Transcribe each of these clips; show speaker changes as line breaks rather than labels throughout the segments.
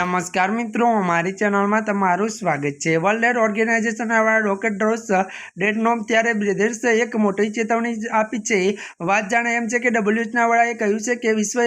નમસ્કાર મિત્રો અમારી ચેનલમાં તમારું સ્વાગત છે. વર્લ્ડ એડ ઓર્ગેનાઇઝેશન વાળા ડોક્ટર ડ્રોસ ડેટ નોમ ત્યારે બ્રિધર્સે એક મોટી ચેતવણી આપી છે. વાત જાણે એમ છે કે ડબલ્યુએચના વાળાએ કહ્યું છે કે વિશ્વએ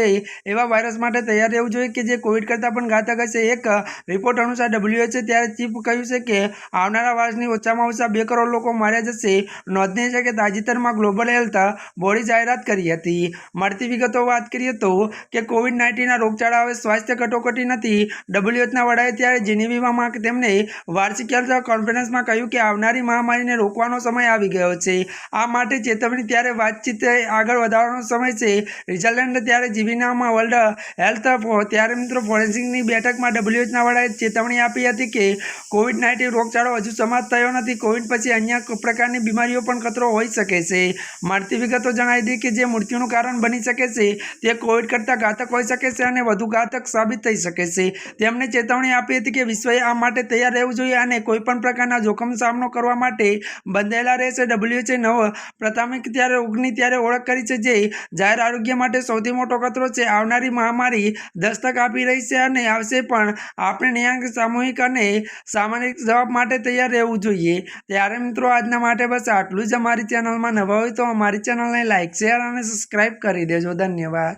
એવા વાયરસ માટે તૈયાર રહેવું જોઈએ કે જે કોવિડ કરતાં પણ ઘાતક હશે. એક રિપોર્ટ અનુસાર ડબલ્યુએચએ ત્યારે ચીફ કહ્યું છે કે આવનારા વર્ષની ઓછામાં ઓછા બે કરોડ લોકો માર્યા જશે. નોંધનીય છે કે તાજેતરમાં ગ્લોબલ હેલ્થ બોડી જાહેરાત કરી હતી. મળતી વિગતો વાત કરીએ તો કે કોવિડ નાઇન્ટીનના રોગચાળા હવે સ્વાસ્થ્ય કટોકટી નથી. ડબ્લ્યુએચના વડાએ ત્યારે જીનીવીમાં તેમને વાર્ષિક હેલ્થ કોન્ફરન્સમાં કહ્યું કે આવનારી મહામારીને રોકવાનો સમય આવી ગયો છે. આ માટે ચેતવણી ત્યારે વાતચીત આગળ વધારવાનો સમય છે. રિઝલ્ટ ત્યારે જીવીનામાં વર્લ્ડ હેલ્થ ત્યારે મિત્રો ફોરેન્સિકની બેઠકમાં ડબ્લ્યુએચના વડાએ ચેતવણી આપી હતી કે કોવિડ નાઇન્ટીન રોગચાળો હજુ સમાપ્ત થયો નથી. કોવિડ પછી અન્ય પ્રકારની બીમારીઓ પણ ખતરો હોઈ શકે છે. મળતી વિગતો જણાવી હતી કે જે મૃત્યુનું કારણ બની શકે છે તે કોવિડ કરતાં ઘાતક હોઈ શકે છે અને વધુ ઘાતક સાબિત થઈ શકે છે. તેમણે ચેતવણી આપી હતી કે વિશ્વએ આ માટે તૈયાર રહેવું જોઈએ અને કોઈપણ પ્રકારના જોખમ સામનો કરવા માટે બંધાયેલા રહેશે. ડબલ્યુએચએ નવ પ્રાથમિક ત્યારે રોગની ત્યારે ઓળખ કરી છે જે જાહેર આરોગ્ય માટે સૌથી મોટો ખતરો છે. આવનારી મહામારી દસ્તક આપી રહી છે અને આવશે પણ આપણે નિયાંક સામૂહિક અને સામાજિક જવાબ માટે તૈયાર રહેવું જોઈએ. ત્યારે મિત્રો, આજના માટે બસ આટલું જ અમારી ચેનલમાં નવા હોય તો અમારી ચેનલને લાઇક શેર અને સબસ્ક્રાઈબ કરી દેજો. ધન્યવાદ.